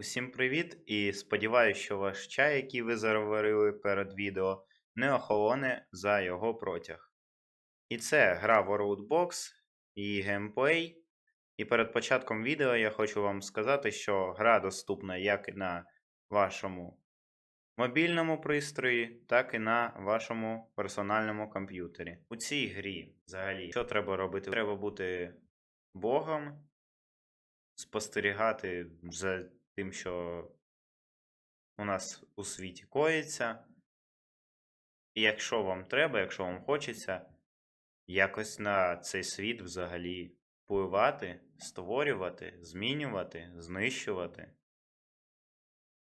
Усім привіт! І сподіваюся, що ваш чай, який ви заварили перед відео, не охолоне за його протяг. І це гра World Box, її геймплей. І перед початком відео я хочу вам сказати, що гра доступна як і на вашому мобільному пристрої, так і на вашому персональному комп'ютері. У цій грі взагалі що треба робити? Треба бути богом, спостерігати за тим, що у нас у світі коїться. І якщо вам треба, якщо вам хочеться, якось на цей світ взагалі впливати, створювати, змінювати, знищувати,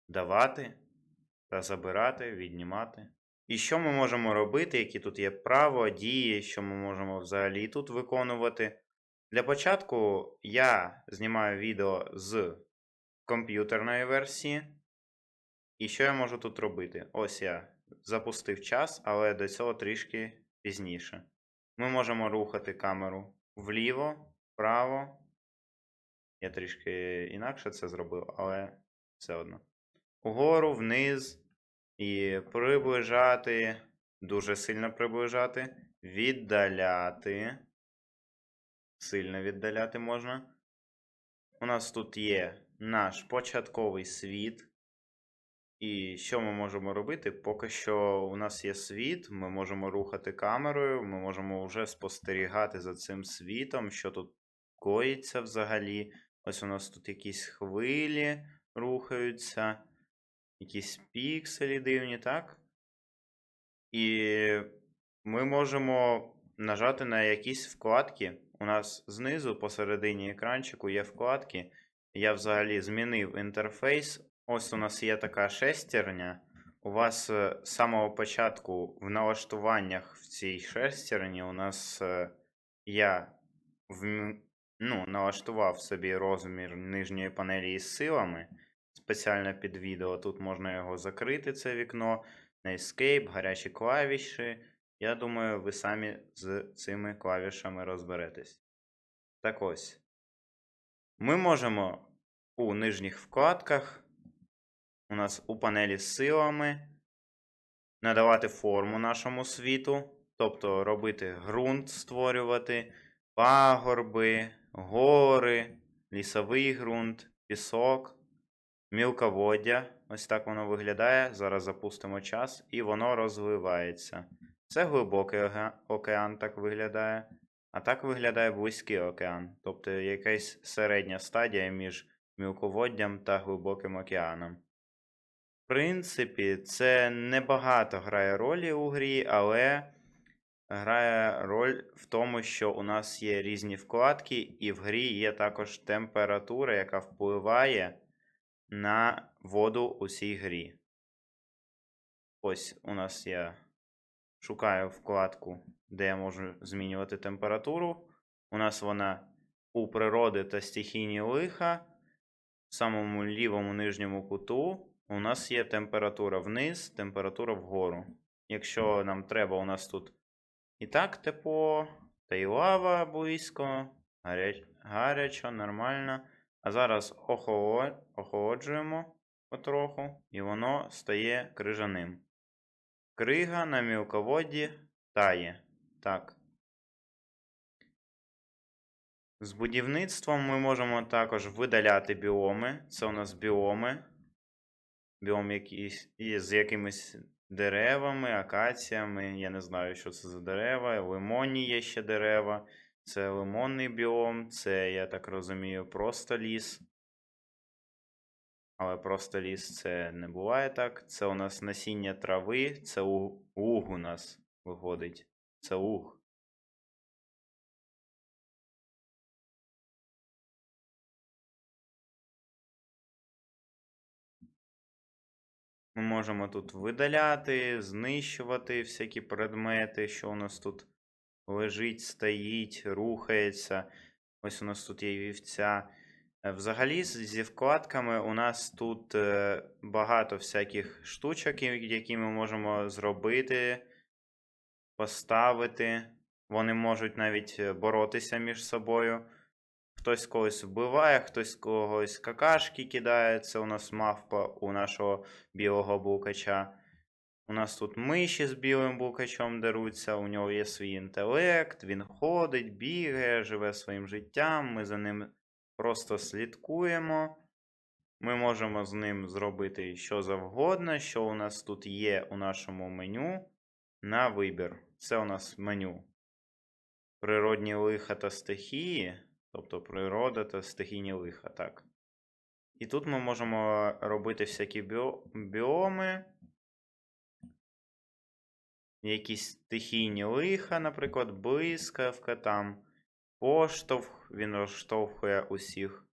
давати та забирати, віднімати. І що ми можемо робити, які тут є право, дії, що ми можемо взагалі тут виконувати. Для початку я знімаю відео з комп'ютерної версії. І що я можу тут робити? Ось я запустив час, але до цього трішки пізніше. Ми можемо рухати камеру вліво, вправо. Я трішки інакше це зробив, але все одно. Угору, вниз. І приближати, дуже сильно приближати, віддаляти. Сильно віддаляти можна. У нас тут є наш початковий світ. І що ми можемо робити? Поки що у нас є світ, ми можемо рухати камерою, ми можемо вже спостерігати за цим світом, що тут коїться взагалі. Ось у нас тут якісь хвилі рухаються, якісь пікселі дивні, так? І ми можемо нажати на якісь вкладки. У нас знизу посередині екранчику є вкладки. Я взагалі змінив інтерфейс. Ось у нас є така шестерня. У вас е, з самого початку в налаштуваннях в цій шестерні у нас е, я вм- ну, налаштував собі розмір нижньої панелі із силами. Спеціально під відео. Тут можна його закрити, це вікно, на Escape, гарячі клавіші. Я думаю, ви самі з цими клавішами розберетесь. Так ось. Ми можемо у нижніх вкладках, у нас у панелі з силами, надавати форму нашому світу, тобто робити ґрунт, створювати, пагорби, гори, лісовий ґрунт, пісок, мілководдя. Ось так воно виглядає. Зараз запустимо час, і воно розвивається. Це глибокий океан так виглядає. А так виглядає близький океан, тобто якась середня стадія між мілководдям та глибоким океаном. В принципі, це небагато грає ролі у грі, але грає роль в тому, що у нас є різні вкладки, і в грі є також температура, яка впливає на воду у цій грі. Ось у нас я шукаю вкладку, де я можу змінювати температуру. У нас вона у природи та стихійні лиха. В самому лівому нижньому куту у нас є температура вниз, температура вгору. Якщо нам треба, у нас тут і так тепло, та й лава близько, гаря... гарячо, нормально. А зараз охоло... охолоджуємо потроху, і воно стає крижаним. Крига на мілководді тає. Так. З будівництвом ми можемо також видаляти біоми. Це у нас біоми. Біом якийсь із якимись деревами, акаціями. Я не знаю, що це за дерева. Лимонні є ще дерева. Це лимонний біом, це, я так розумію, просто ліс. Але просто ліс це не буває так. Це у нас насіння трави, це у- луг у нас виходить. Це луг. Ми можемо тут видаляти, знищувати всякі предмети, що у нас тут лежить, стоїть, рухається. Ось у нас тут є вівця. Е, Взагалі, зі вкладками у нас тут е, багато всяких штучок, які ми можемо зробити, поставити. Вони можуть навіть е, боротися між собою. хтось когось вбиває, хтось когось какашки кидає. Це у нас мавпа у нашого білого булкача. У нас тут миші з білим булкачом деруться, у нього є свій інтелект, він ходить, бігає, живе своїм життям, ми за ним просто слідкуємо. Ми можемо з ним зробити що завгодно, що у нас тут є у нашому меню на вибір. Це у нас меню. Природні лиха та стихії, тобто природа та стихійні лиха, так. І тут ми можемо робити всякі біо- біоми, якісь стихійні лиха, наприклад, блискавка, там поштовх, він розштовхує усіх.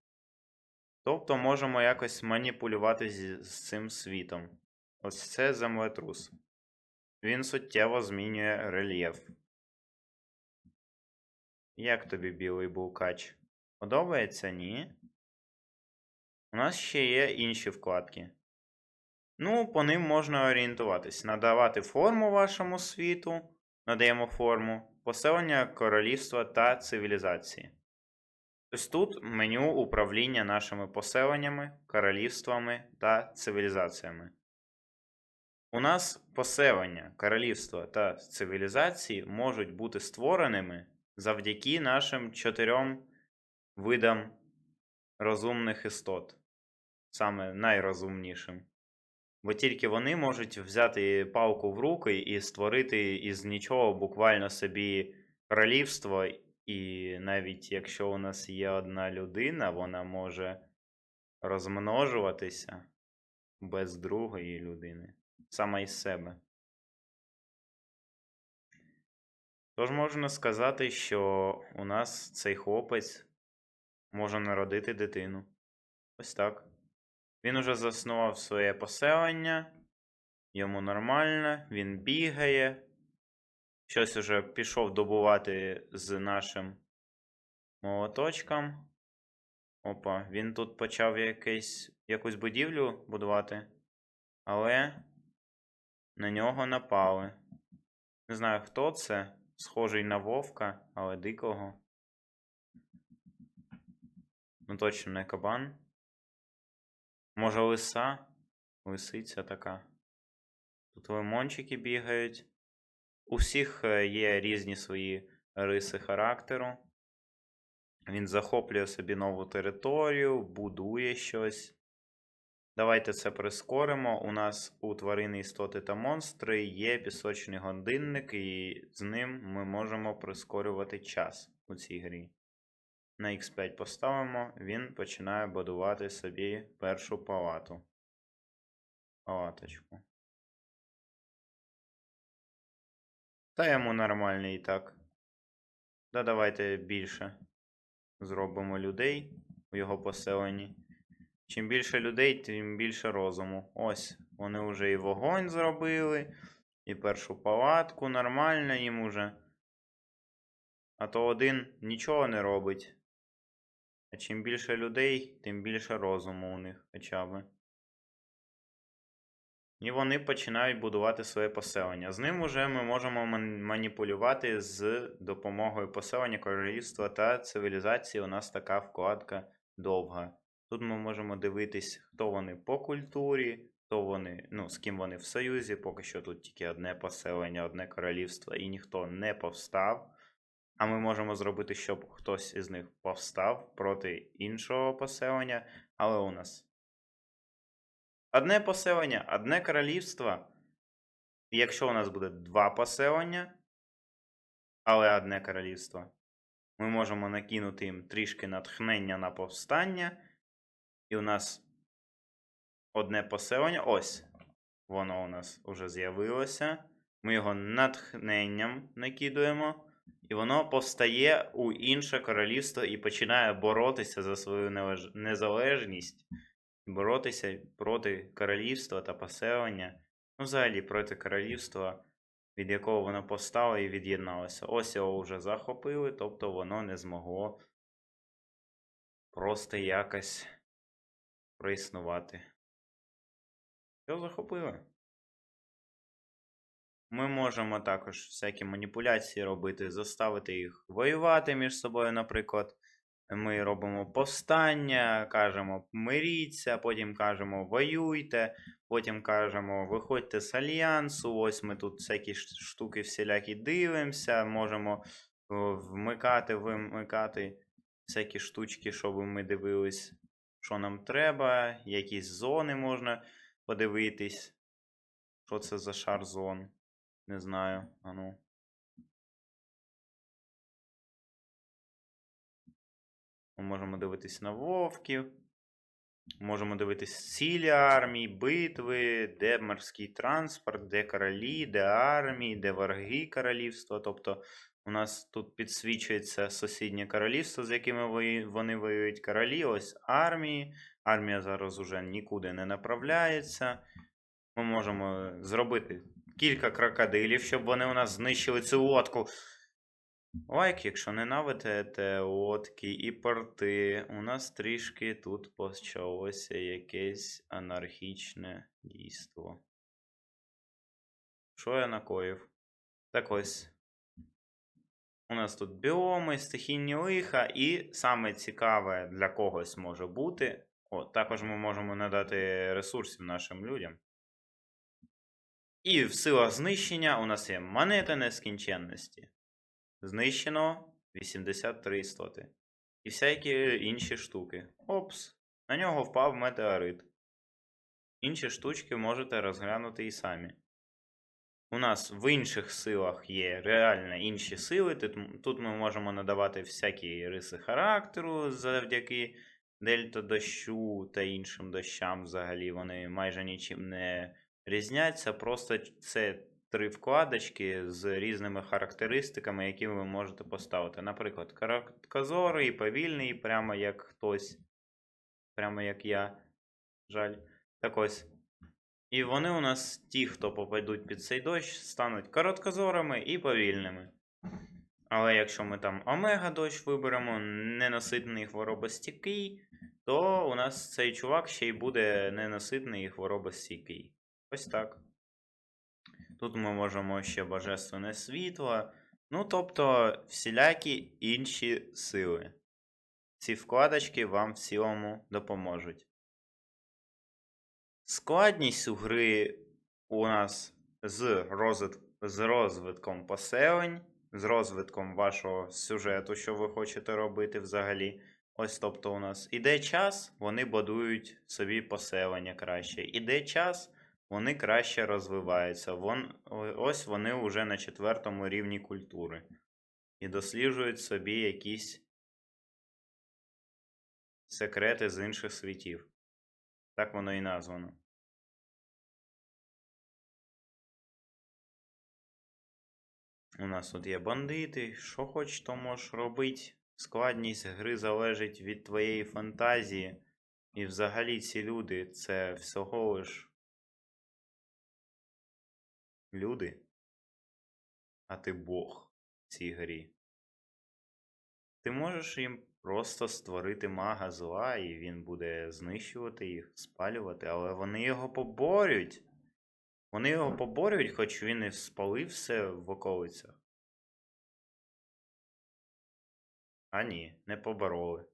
Тобто можемо якось маніпулювати з, цим світом. Ось це землетрус. Він суттєво змінює рельєф. Як тобі білий булкач? Подобається? Ні? У нас ще є інші вкладки. Ну, по ним можна орієнтуватись. Надавати форму вашому світу. Надаємо форму. Поселення королівства та цивілізації. Ось тут меню управління нашими поселеннями, королівствами та цивілізаціями. У нас поселення, королівства та цивілізації можуть бути створеними завдяки нашим чотирьом видам розумних істот, саме найрозумнішим. Бо тільки вони можуть взяти палку в руки і створити із нічого буквально собі королівство, і навіть якщо у нас є одна людина, вона може розмножуватися без другої людини, саме із себе. Тож можна сказати, що у нас цей хлопець може народити дитину. Ось так. Він уже заснував своє поселення, йому нормально, він бігає. Щось уже пішов добувати з нашим молоточком. Опа, він тут почав якийсь, якусь будівлю будувати, але на нього напали. Не знаю, хто це. Схожий на вовка, але дикого. Ну точно не кабан. Може, лиса? Лисиця така. Тут лимончики бігають. У всіх е, є різні свої риси характеру. Він захоплює собі нову територію, будує щось. Давайте це прискоримо. У нас у тварини істоти та монстри є пісочний годинник, і з ним ми можемо прискорювати час у цій грі. На X5 поставимо, він починає будувати собі першу палату. Палаточку. Та йому нормально і так. Да давайте більше зробимо людей у його поселенні. Чим більше людей, тим більше розуму. Ось, вони вже і вогонь зробили, і першу палатку нормально їм уже. А то один нічого не робить. А чим більше людей, тим більше розуму у них хоча б. І вони починають будувати своє поселення. З ним уже ми можемо маніпулювати з допомогою поселення королівства та цивілізації. У нас така вкладка довга. Тут ми можемо дивитись, хто вони по культурі, хто вони, ну, з ким вони в союзі. Поки що тут тільки одне поселення, одне королівство, і ніхто не повстав. А ми можемо зробити, щоб хтось із них повстав проти іншого поселення. Але у нас одне поселення, одне королівство. Якщо у нас буде два поселення, але одне королівство, ми можемо накинути їм трішки натхнення на повстання. І у нас одне поселення. Ось. Воно у нас уже з'явилося. Ми його натхненням накидуємо. І воно повстає у інше королівство і починає боротися за свою незалежність, боротися проти королівства та поселення, ну, взагалі проти королівства, від якого воно повстало і від'єдналося. Ось його вже захопили, тобто воно не змогло просто якось проіснувати. Що захопили? Ми можемо також всякі маніпуляції робити, заставити їх воювати між собою, наприклад, Ми робимо повстання, кажемо миріться, потім кажемо воюйте, потім кажемо виходьте з альянсу. Ось ми тут всякі штуки всілякі дивимося, можемо вмикати, вимикати всякі штучки, щоб ми дивились, що нам треба, якісь зони можна подивитись. Що це за шар зон? Не знаю. А ну. Ми можемо дивитись на вовків. Можемо дивитись цілі армії, битви, де морський транспорт, де королі, де армії, де вороги королівства. Тобто у нас тут підсвічується сусіднє королівство, з якими вони воюють королі. Ось армії. Армія зараз уже нікуди не направляється. Ми можемо зробити кілька крокодилів, щоб вони у нас знищили цю лодку. Лайк, якщо ненавидите лодки і порти, у нас трішки тут почалося якесь анархічне дійство. Що я накоїв? Так ось. У нас тут біоми, стихійні лиха, і саме цікаве для когось може бути. О, також ми можемо надати ресурсів нашим людям. І в силах знищення у нас є монета нескінченності. Знищено 83 істоти. І всякі інші штуки. Опс. На нього впав метеорит. Інші штучки можете розглянути і самі. У нас в інших силах є реально інші сили. Тут, ми можемо надавати всякі риси характеру завдяки дельта дощу та іншим дощам взагалі. Вони майже нічим не різняться. Просто це три вкладочки з різними характеристиками, які ви можете поставити. Наприклад, короткозорий, повільний, прямо як хтось. Прямо як я. Жаль. Так ось. І вони у нас, ті, хто попадуть під цей дощ, стануть короткозорими і повільними. Але якщо ми там омега дощ виберемо, ненаситний хворобостійкий, то у нас цей чувак ще й буде ненаситний і хворобостійкий. Ось так. Тут ми можемо ще божественне світло. Ну, тобто, всілякі інші сили. Ці вкладочки вам в цілому допоможуть. Складність у гри у нас з, розвит... з розвитком поселень, з розвитком вашого сюжету, що ви хочете робити взагалі. Ось тобто у нас іде час, вони будують собі поселення краще. Іде час, вони краще розвиваються. Вон, ось вони вже на четвертому рівні культури. І досліджують собі якісь секрети з інших світів. Так воно і названо. У нас тут є бандити. Що хоч, то можеш робити. Складність гри залежить від твоєї фантазії. І взагалі ці люди це всього лиш люди. А ти Бог в цій грі. Ти можеш їм просто створити мага зла, і він буде знищувати їх, спалювати, але вони його поборють. Вони його поборюють, хоч він і спалив все в околицях. А ні, не побороли.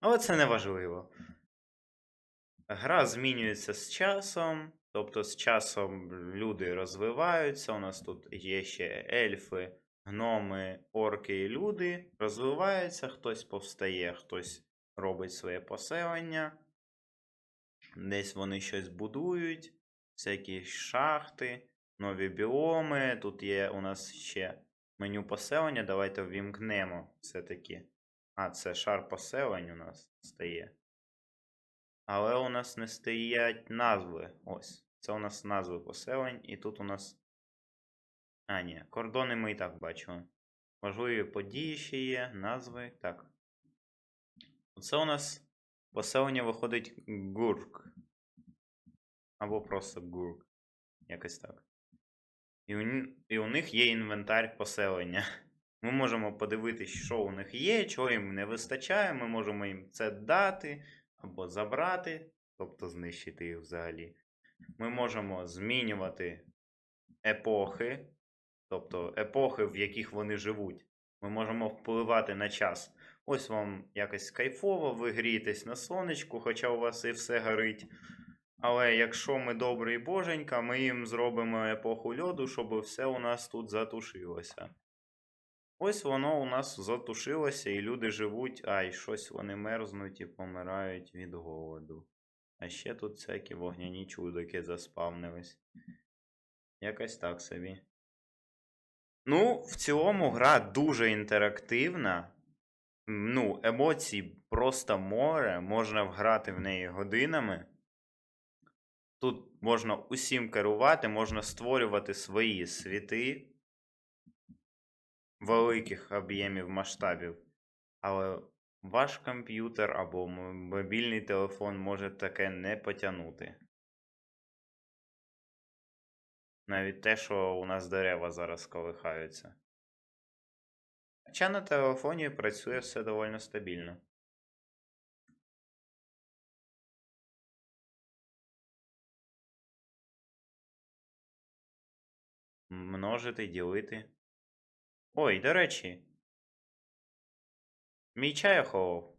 Але це не важливо. Гра змінюється з часом, тобто з часом люди розвиваються. У нас тут є ще ельфи, гноми, орки і люди. Розвиваються, хтось повстає, хтось робить своє поселення. Десь вони щось будують, всякі шахти, нові біоми. Тут є у нас ще меню поселення. Давайте ввімкнемо все-таки. А, це шар поселень у нас стає. Але у нас не стоять назви. Ось. Це у нас назви поселень, і тут у нас. А, ні, кордони ми і так бачили. Важливі події ще є, назви. Так. Оце у нас поселення виходить Гурк. Або просто Гурк. Якось так. І у, і у них є інвентар поселення. Ми можемо подивитися, що у них є, чого їм не вистачає. Ми можемо їм це дати або забрати, тобто знищити їх взагалі. Ми можемо змінювати епохи, тобто епохи, в яких вони живуть. Ми можемо впливати на час. Ось вам якось кайфово, ви грієтесь на сонечку, хоча у вас і все горить. Але якщо ми добрий боженька, ми їм зробимо епоху льоду, щоб все у нас тут затушилося. Ось воно у нас затушилося, і люди живуть, ай, щось вони мерзнуть і помирають від голоду. А ще тут всякі вогняні чудики заспавнились. Якось так собі. Ну, в цілому гра дуже інтерактивна. Ну, емоцій просто море, можна вграти в неї годинами. Тут можна усім керувати, можна створювати свої світи великих об'ємів масштабів. Але ваш комп'ютер або мобільний телефон може таке не потягнути. Навіть те, що у нас дерева зараз колихаються. Хоча на телефоні працює все доволі стабільно. Множити, ділити. Ой, до речі. Мій чай охолов.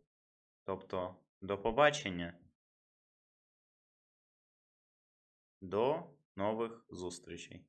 Тобто, до побачення. До нових зустрічей.